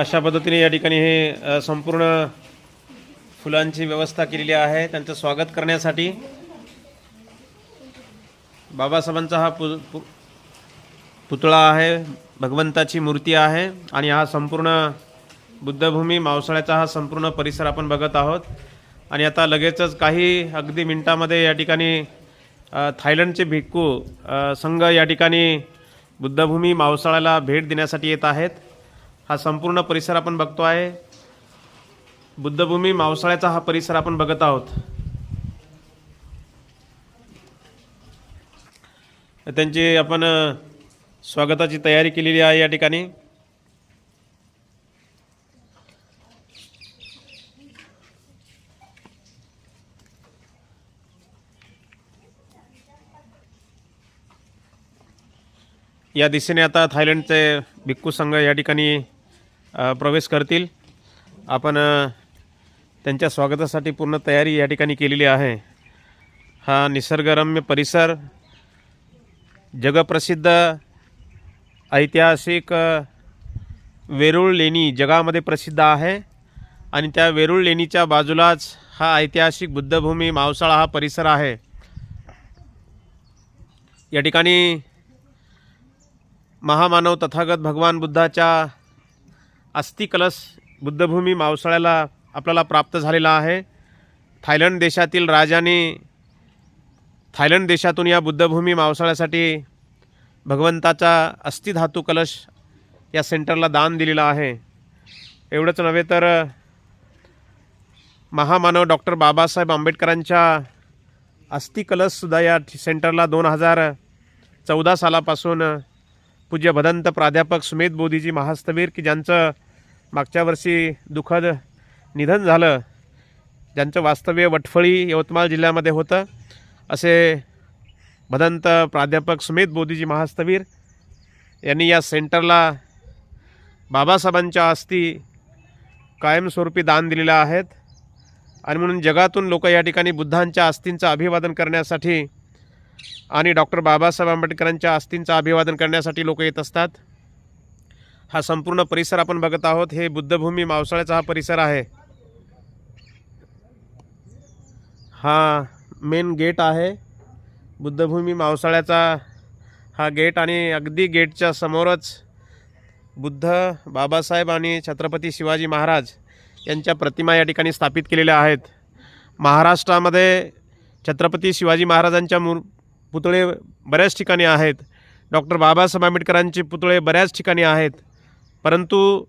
अशा पद्धतीने या ठिकाणी हे संपूर्ण फुलांची व्यवस्था केलेली आहे. त्यांचं स्वागत करण्यासाठी बाबासाहेबांचा हा पु पु पुतळा आहे भगवंताची मूर्ती आहे आणि हा संपूर्ण बुद्धभूमी मावसाळ्याचा हा संपूर्ण परिसर आपण बघत आहोत. आणि आता लगेचच काही अगदी मिनटामध्ये या ठिकाणी थायलंडचे भिक्खू संघ या ठिकाणी बुद्धभूमी मावसाळ्याला भेट देण्यासाठी येत आहेत. हा संपूर्ण परिसर आपण बघतो आहे. बुद्धभूमी मावसाळ्याचा हा परिसर आपण बघत आहोत. त्यांची आपण स्वागताची तयारी केलेली आहे या ठिकाणी. या दिशेने आता थायलंडचे भिक्खू संघ या ठिकाणी प्रवेश करतील. आपण त्यांच्या स्वागतासाठी पूर्ण तयारी या ठिकाणी केलेली आहे. हा निसर्गरम्य परिसर जगप्रसिद्ध ऐतिहासिक वेरूळ लेणी जगामध्ये प्रसिद्ध आहे आणि त्या वेरूळ लेणीच्या बाजूलाच हा ऐतिहासिक बुद्धभूमी मावसाळा हा परिसर आहे. या ठिकाणी महामानव तथागत भगवान बुद्धाच्या अस्थिकलश बुद्धभूमी मावसाळ्याला आपल्याला प्राप्त झालेला आहे. थायलंड देशातील राजाने थायलंड देशातून या बुद्धभूमी मावसाळ्यासाठी भगवंताचा अस्थिधातू कलश या सेंटरला दान दिलेला आहे. एवढंच नव्हे तर महामानव डॉक्टर बाबासाहेब आंबेडकरांच्या अस्थिकलशसुद्धा या सेंटरला दोन हजार चौदा सालापासून पूज्य भदंत प्राध्यापक सुमेध बोधीजी महास्तवीर की ज्यांचं मागच्या वर्षी दुःखद निधन झालं ज्यांचं वास्तव्य वटफळी यवतमाळ जिल्ह्यामध्ये होतं असे भदंत प्राध्यापक सुमेध बोधीजी महास्तवीर यांनी या सेंटरला बाबासाहेबांच्या हस्ती कायमस्वरूपी दान दिलेल्या आहेत. आणि म्हणून जगातून लोक या ठिकाणी बुद्धांच्या अस्थींचं अभिवादन करण्यासाठी आणि डॉक्टर बाबासाहेब आंबेडकरांच्या अस्थींचं अभिवादन करण्यासाठी लोक येत असतात. हा संपूर्ण परिसर आपण बघत आहोत. हे बुद्धभूमी मावसाळ्याचा हा परिसर आहे. हा मेन गेट आहे. बुद्धभूमी मावसाळ्याचा हा गेट आणि अगदी गेटच्या समोरच बुद्ध बाबासाहेब आणि छत्रपती शिवाजी महाराज यांच्या प्रतिमा या ठिकाणी स्थापित केलेल्या आहेत. महाराष्ट्रामध्ये छत्रपती शिवाजी महाराजांच्या मूर पुतळे बऱ्याच ठिकाणी आहेत. डॉक्टर बाबासाहेब आंबेडकरांचे पुतळे बऱ्याच ठिकाणी आहेत. परंतु